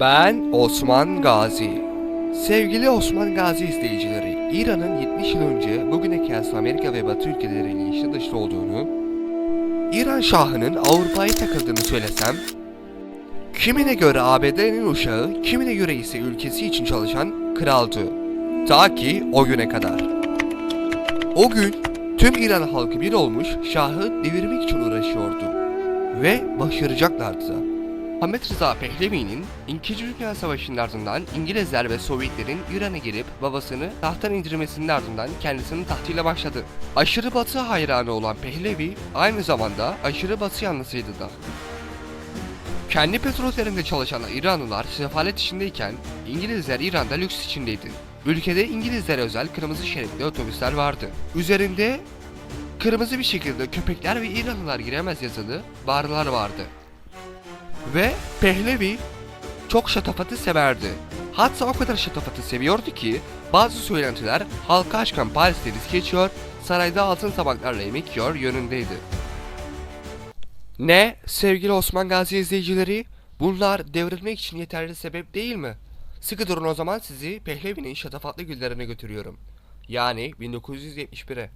Ben Osman Gazi. Sevgili Osman Gazi izleyicileri, İran'ın 70 yıl önce bugüne kıyasla Amerika ve Batı ülkeleriyle içli dışlı olduğunu, İran Şahı'nın Avrupa'ya takıldığını söylesem, kimine göre ABD'nin uşağı, kimine göre ise ülkesi için çalışan kraldı. Ta ki o güne kadar. O gün tüm İran halkı bir olmuş Şah'ı devirmek için uğraşıyordu. Ve başaracaklardı da. Ahmet Rıza Pehlevi'nin İkinci Dünya Savaşı'nın ardından İngilizler ve Sovyetlerin İran'a girip babasını tahttan indirmesinin ardından kendisinin tahtıyla başladı. Aşırı batı hayranı olan Pehlevi aynı zamanda aşırı batı yanlısıydı da. Kendi petrollerinde çalışan İranlılar sefalet içindeyken İngilizler İran'da lüks içindeydi. Ülkede İngilizlere özel kırmızı şeritli otobüsler vardı. Üzerinde kırmızı bir şekilde köpekler ve İranlılar giremez yazılı barlar vardı. Ve Pehlevi çok şatafatı severdi. Hatta o kadar şatafatı seviyordu ki bazı söylentiler halka aşkın Paris'te disk geçiyor, sarayda altın tabaklarla yemek yiyor yönündeydi. Ne sevgili Osman Gazi izleyicileri? Bunlar devrilmek için yeterli sebep değil mi? Sıkı durun o zaman sizi Pehlevi'nin şatafatlı günlerine götürüyorum. Yani 1971'e.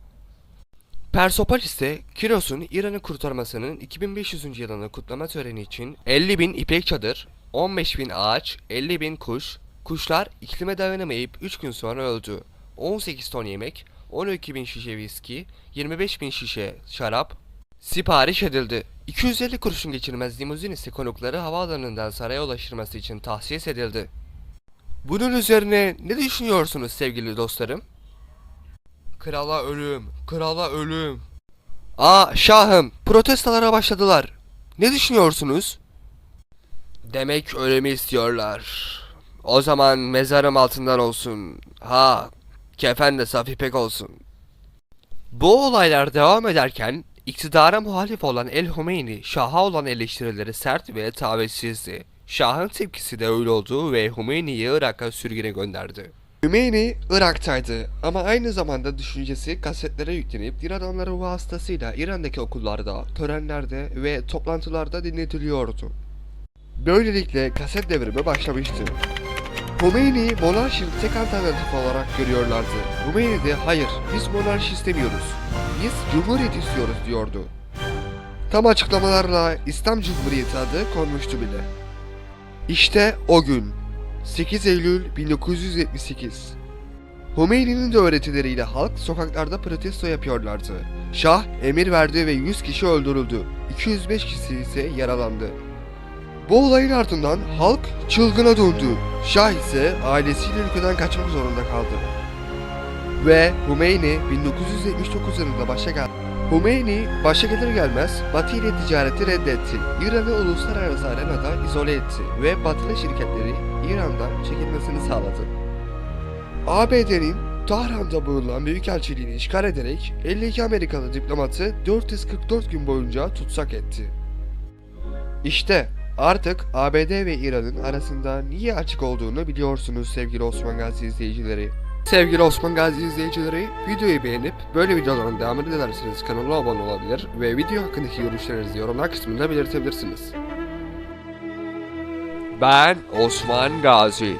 Persopolis'te Kiros'un İran'ı kurtarmasının 2500. yılını kutlama töreni için 50 bin ipek çadır, 15 bin ağaç, 50 bin kuş, kuşlar iklime dayanamayıp 3 gün sonra öldü. 18 ton yemek, 12 bin şişe viski, 25 bin şişe şarap sipariş edildi. 250 kuruşun geçirmez limuzin ise konukları havaalanından saraya ulaştırması için tahsis edildi. Bunun üzerine ne düşünüyorsunuz sevgili dostlarım? Krala ölüm, krala ölüm. Aa şahım, protestolara başladılar. Ne düşünüyorsunuz? Demek ölümü istiyorlar. O zaman mezarım altından olsun. Ha, kefen de saf ipek olsun. Bu olaylar devam ederken iktidara muhalif olan El Humeyni, Şah'a olan eleştirileri sert ve tavizsizdi. Şah'ın tepkisi de öyle oldu ve Humeyni'yi Irak'a sürgüne gönderdi. Hümeyni Irak'taydı ama aynı zamanda düşüncesi kasetlere yüklenip din adamları vasıtasıyla İran'daki okullarda, törenlerde ve toplantılarda dinletiliyordu. Böylelikle kaset devrimi başlamıştı. Hümeyni monarşinin tek alternatif olarak görüyorlardı. Hümeyni de hayır biz monarşi istemiyoruz. Biz cumhuriyet istiyoruz diyordu. Tam açıklamalarla İslam Cumhuriyeti adı konmuştu bile. İşte o gün 8 Eylül 1978 Hümeyni'nin de öğretileriyle halk sokaklarda protesto yapıyorlardı. Şah emir verdi ve 100 kişi öldürüldü. 205 kişi ise yaralandı. Bu olayın ardından halk çılgına döndü. Şah ise ailesiyle ülkeden kaçmak zorunda kaldı. Ve Hümeyni 1979 yılında başa geldi. Hümeyni başa gelir gelmez Batı ile ticareti reddetti. İran'ı uluslararası arenada izole etti ve batılı şirketleri İran'dan çekilmesini sağladı. ABD'nin Tahran'da bulunan büyükelçiliğini işgal ederek 52 Amerikalı diplomatı 444 gün boyunca tutsak etti. İşte artık ABD ve İran'ın arasında niye açık olduğunu biliyorsunuz sevgili Osman Gazi izleyicileri. Sevgili Osman Gazi izleyicileri, videoyu beğenip böyle videoların devamını dilerseniz kanala abone olabilir ve video hakkındaki görüşlerinizi yorumlar kısmında belirtebilirsiniz. Ben Osman Gazi.